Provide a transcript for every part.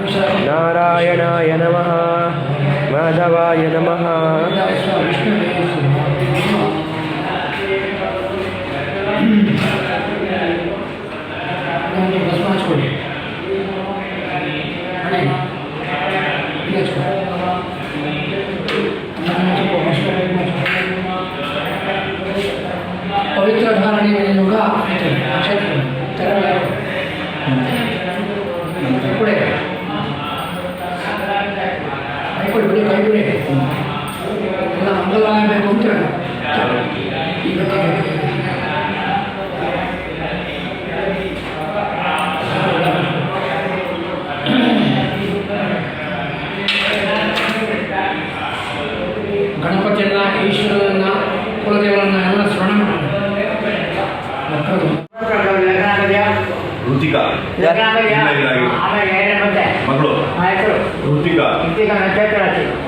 नारायणाय नमः। माधवाय नमः। पवित्र धारणी में योगा ಎಲ್ಲ ಮಂಗಲಾಗಬೇಕು ಅಂತ ಈಗ ಗಣಪತಿಯನ್ನ ಈಶ್ವರನ್ನ ಕುಲದೇವರನ್ನ ಎಲ್ಲ ಸ್ಮರಣ ಋತಿಕಾ ಮಗಳು. ಆಯ್ತು. ಋತಿಕಾ.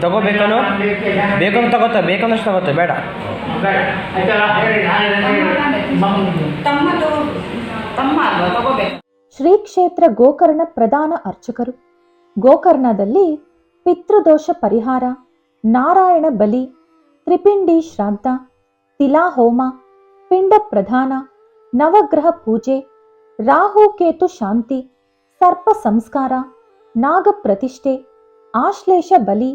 ತಗೋಬೇಕನು? ಬೇಕಂತ ತಗೋತ ಬೇಕಂದಷ್ಟು ತಗೋತ ಬೇಡ. ಶ್ರೀ ಕ್ಷೇತ್ರ ಗೋಕರ್ಣ ಪ್ರಧಾನ ಅರ್ಚಕರು. ಗೋಕರ್ಣದಲ್ಲಿ ಪಿತೃದೋಷ ಪರಿಹಾರ. ನಾರಾಯಣ ಬಲಿ, ತ್ರಿಪಿಂಡಿ ಶ್ರಾದ್ದ ತಿಲಾಹೋಮ ಪಿಂಡ ಪ್ರಧಾನ, ನವಗ್ರಹ ಪೂಜೆ, ರಾಹು ಕೇತು ಶಾಂತಿ, ಸರ್ಪ ಸಂಸ್ಕಾರ, ನಾಗ ಪ್ರತಿಷ್ಠೆ, ಆಶ್ಲೇಷ ಬಲಿ,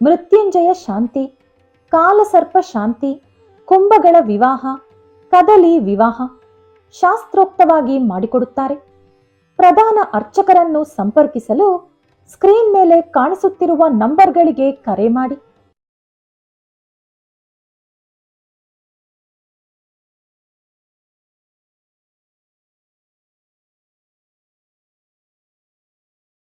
ಮೃತ್ಯುಂಜಯ ಶಾಂತಿ ಕಾಲಸರ್ಪ ಶಾಂತಿ, ಕುಂಭಗಳ ವಿವಾಹ, ಕದಲಿ ವಿವಾಹ ಶಾಸ್ತ್ರೋಕ್ತವಾಗಿ ಮಾಡಿಕೊಡುತ್ತಾರೆ. ಪ್ರಧಾನ ಅರ್ಚಕರನ್ನು ಸಂಪರ್ಕಿಸಲು ಸ್ಕ್ರೀನ್ ಮೇಲೆ ಕಾಣಿಸುತ್ತಿರುವ ನಂಬರ್ಗಳಿಗೆ ಕರೆ ಮಾಡಿ.